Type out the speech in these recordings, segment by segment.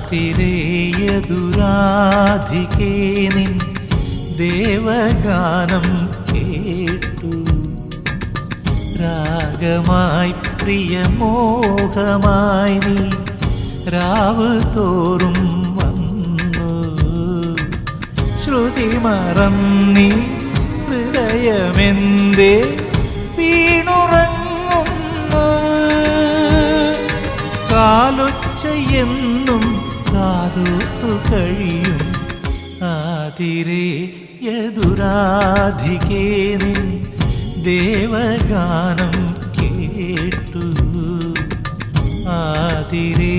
ആതിരേയതുരാധികേ നിൻ ദേവഗാനം കേട്ടു. രാഗമായി പ്രിയമോഹമായി നീ രാവ് തോറും വന്നു. ശ്രുതി മറന്നി ഹൃദയമെന്തേ വീണുറങ്ങുന്നു. കാലൊച്ചയെന്നും കാതോർത്തു കഴിയും ആതിരേ യദുരാധികേ നിൻ ദേവഗാനം കേട്ടു. ആതിരേ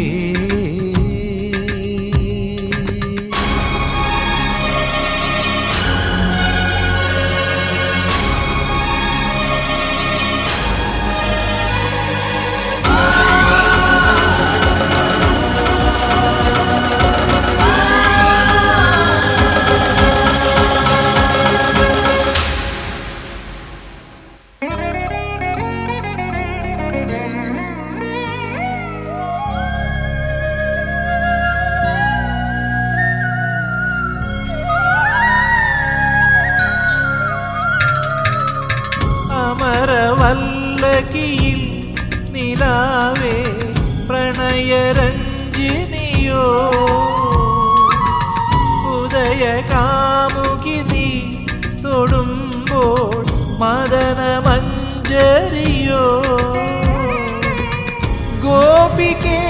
അമരവല്ലകിയിൽ നിലാവേ പ്രണയരഞ്ജിനിയോ? ഉദയകാമുകി നീ തൊടുമ്പോൾ മദനമഞ്ജരിയോ? ഗോപികേ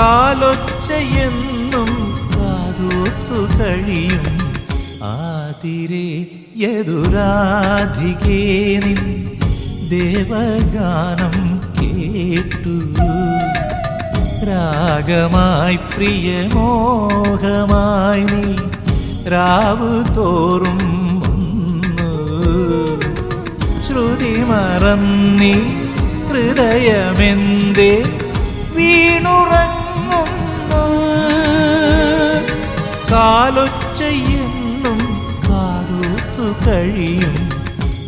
കാലൊച്ചയെന്നും കാതോത്തു കഴിയും ആതിരെ യദുരാധികേ നിൻ ദേവഗാനം കേട്ടു. രാഗമായി പ്രിയമോഹമായി നീ രാവു തോറും ശ്രുതി മറന്നി ഹൃദയമെന്തേ കാലൊച്ചയെന്നും കാതൂത്തു കഴിയും.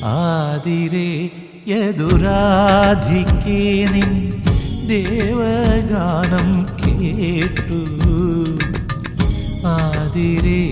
ആതിരെ യദുരാധിക്കേ നിൻ ദേവഗാനം കേട്ടു. ആതിരേ